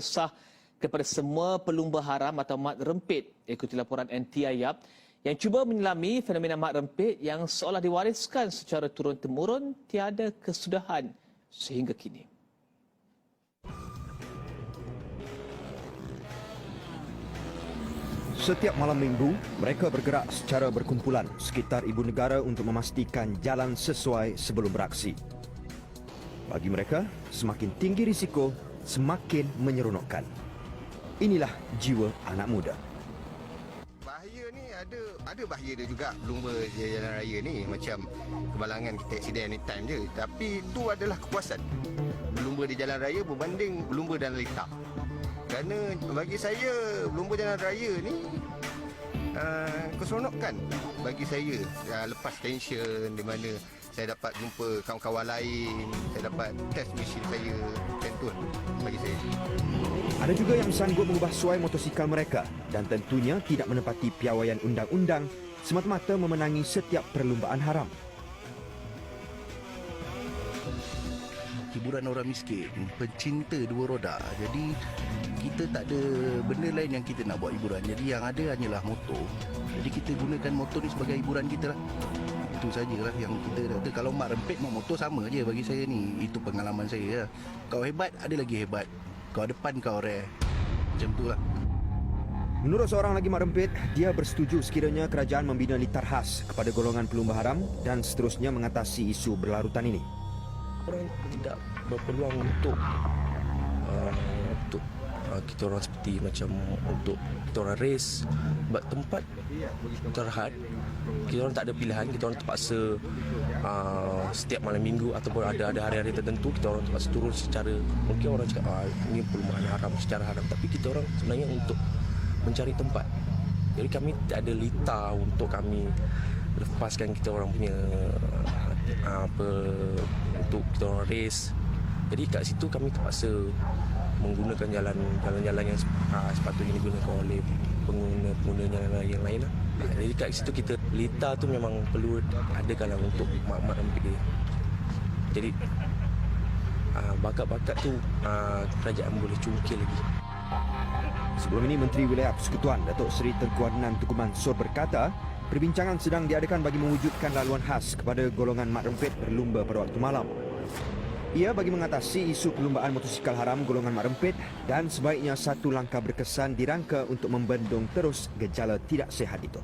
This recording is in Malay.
sah kepada semua pelumba haram atau mat rempit ikuti laporan NT Ayab yang cuba menyelami fenomena mat rempit yang seolah diwariskan secara turun-temurun tiada kesudahan sehingga kini. Setiap malam minggu, mereka bergerak secara berkumpulan sekitar ibu negara untuk memastikan jalan sesuai sebelum beraksi. Bagi mereka, semakin tinggi risiko, semakin menyeronokkan. Inilah jiwa anak muda. Bahaya ni ada ada bahaya dia juga lumba jalan raya ni macam kemalangan kita accident anytime je tapi itu adalah kepuasan lumba di jalan raya berbanding lumba dalam litar kerana bagi saya lumba jalan raya ni uh, keseronokan bagi saya uh, lepas tension di mana saya dapat jumpa kawan-kawan lain saya dapat test mesin saya tu lah bagi saya Ada juga yang sanggup mengubah suai motosikal mereka dan tentunya tidak menepati piawaian undang-undang semata-mata memenangi setiap perlumbaan haram. hiburan orang miskin, pencinta dua roda. Jadi kita tak ada benda lain yang kita nak buat hiburan. Jadi yang ada hanyalah motor. Jadi kita gunakan motor ni sebagai hiburan kita lah. Itu sajalah yang kita kata. Kalau mak rempit mak motor sama je bagi saya ni. Itu pengalaman saya lah. Kau hebat, ada lagi hebat. Kau depan kau rare. Macam tu lah. Menurut seorang lagi mak rempit, dia bersetuju sekiranya kerajaan membina litar khas kepada golongan pelumba haram dan seterusnya mengatasi isu berlarutan ini. orang tidak berpeluang untuk uh, untuk uh, kita orang seperti macam untuk kita orang race. Buat tempat terhad kita orang tak ada pilihan kita orang terpaksa uh, setiap malam minggu ataupun ada ada hari-hari tertentu kita orang terpaksa turun secara mungkin orang cakap ah, ini perumahan haram secara haram. Tapi kita orang sebenarnya untuk mencari tempat. Jadi kami tak ada lita untuk kami lepaskan kita orang punya uh, apa untuk kita orang race. Jadi kat situ kami terpaksa menggunakan jalan jalan-jalan yang uh, sepatutnya digunakan oleh pengguna-pengguna jalan yang lain lah. Uh, jadi kat situ kita lita tu memang perlu adakanlah untuk mak-mak dan. Jadi uh, bakat-bakat tu uh, kerajaan boleh cungkil lagi. Sebelum ini Menteri Wilayah Persekutuan Datuk Seri Tengku Adnan Tuku Mansur berkata, perbincangan sedang diadakan bagi mewujudkan laluan khas kepada golongan mat rempit berlumba pada waktu malam. Ia bagi mengatasi isu perlumbaan motosikal haram golongan mat rempit dan sebaiknya satu langkah berkesan dirangka untuk membendung terus gejala tidak sihat itu.